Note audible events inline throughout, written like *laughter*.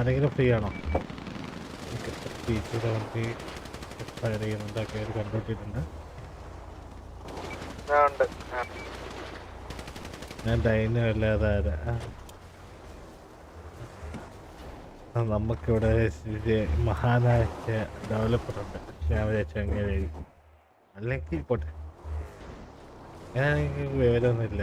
ആരെങ്കിലും ഫ്രീ ആണോ? ചെയ്യുന്നുണ്ട് ഒക്കെ ഒരു ഞാൻ അല്ലാതെ നമുക്കിവിടെ മഹാനായ ഡെവലപ്പർ ഉണ്ട്. എങ്ങനെയായിരിക്കും അല്ലെങ്കിൽ പോട്ടെ. ഞാനെനിക്ക് വിവരമൊന്നുമില്ല.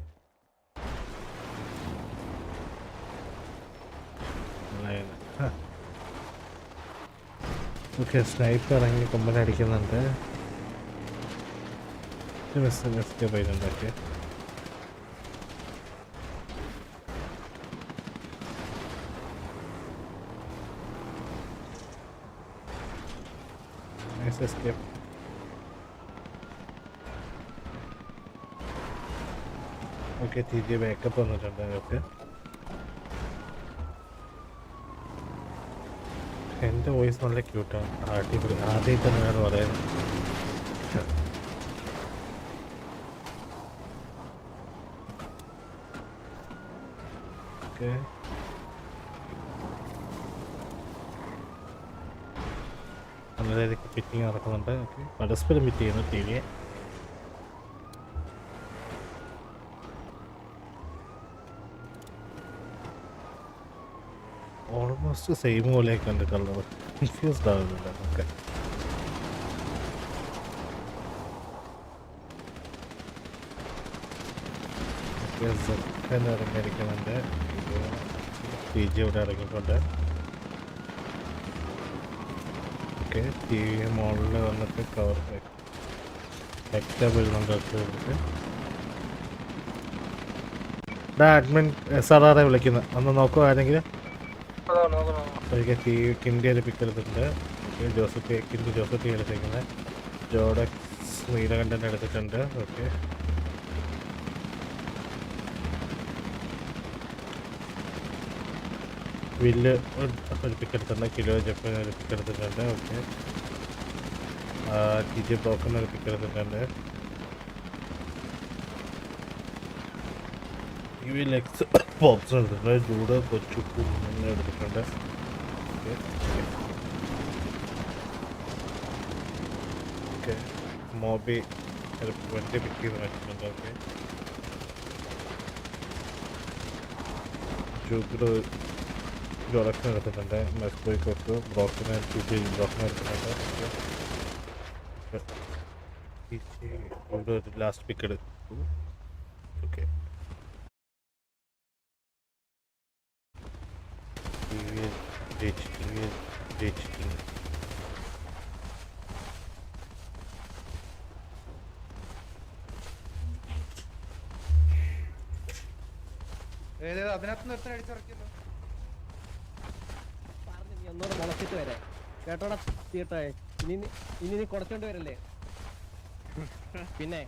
ഓക്കെ സ്നൈപ്പ് ഇറങ്ങി കൊമ്പൻ അടിക്കുന്നുണ്ട്. മിസ് മിസ് പോയിട്ടുണ്ട് ഓക്കെ നൈസ് എസ്കേപ്പ് ഓക്കെ ജി ബാക്കപ്പ് വന്നിട്ടുണ്ട് ഓക്കെ എന്റെ വോയിസ് നല്ല ക്യൂട്ടാണ് അടിപൊളി. തന്നെ ഞാൻ പറയുന്നത് ഓക്കെ. നല്ല രീതിക്ക് ഫിറ്റിങ് നടക്കുന്നുണ്ട്. ഓക്കെ. പരസ്പരം ഫിറ്റ് ചെയ്യുന്നു ടി വിയെ ഓൾമോസ്റ്റ് സെയിം പോലെയൊക്കെ ഉണ്ട് കളർ കൺഫ്യൂസ്ഡ് ആവുന്നില്ല നമുക്ക് ഇറങ്ങിയിരിക്കുന്നുണ്ട് പി ജി ഇവിടെ ഇറങ്ങിയിട്ടുണ്ട് ഓക്കെ ടി വി മുകളിൽ വന്നിട്ട് കവർ എക്സ്ട്രാ വീഴുന്നുണ്ട് ഒക്കെ അഡ്മിൻ എസ് ആർ ആറെ വിളിക്കുന്നത് ഒന്ന് നോക്കുമോ ആരെങ്കിലും. ഒരിക്കൽ ടി കിൻഡി ഒരു പിക്ക് എടുത്തിട്ടുണ്ട്. ഓക്കെ ജോസഫ് കിൻഡി ജോസഫ് എടുത്തേക്കുന്നത് ജോഡക്സ് നീലകണ്ഠൻ എടുത്തിട്ടുണ്ട്. ഓക്കെ. വില്ല് ഒരു ഒരു പിക്ക് എടുത്തിട്ടുണ്ട്. കിലോ ജപ്പൻ ഒരു പിക്ക് എടുത്തിട്ടുണ്ട്. ഓക്കെ. ടി ജി ബ്രോക്കൺ ഒരു പിക്ക് വിൽ എക്സ് ബോക്സ് എടുത്തിട്ടുണ്ട് ജൂഡ് കൊച്ചുപ്പും അങ്ങനെ എടുത്തിട്ടുണ്ട്. ഓക്കെ മോബി വണ്ടി പിക്ക് ചെയ്ത് വെച്ചിട്ടുണ്ട്. ഓക്കെ. ജൂഗിഡ് ജോഡക്ഷൻ എടുത്തിട്ടുണ്ട്. മെസ്ബോയ് കൊച്ചു ബ്രോക്കിനെ ബ്രോക്കിന് എടുത്തിട്ടുണ്ട്. ലാസ്റ്റ് പിക്ക് എടുത്തു. ഓക്കെ. Geçtim, geçtim, geçtim. ഏതേത് അതിനകത്ത് നിർത്തൻ പറഞ്ഞു നീ മുളച്ചിട്ട് വരെ. കേട്ടോടാ തീട്ടായി ഇനി ഇനി നീ വരല്ലേ? *laughs* പിന്നെ?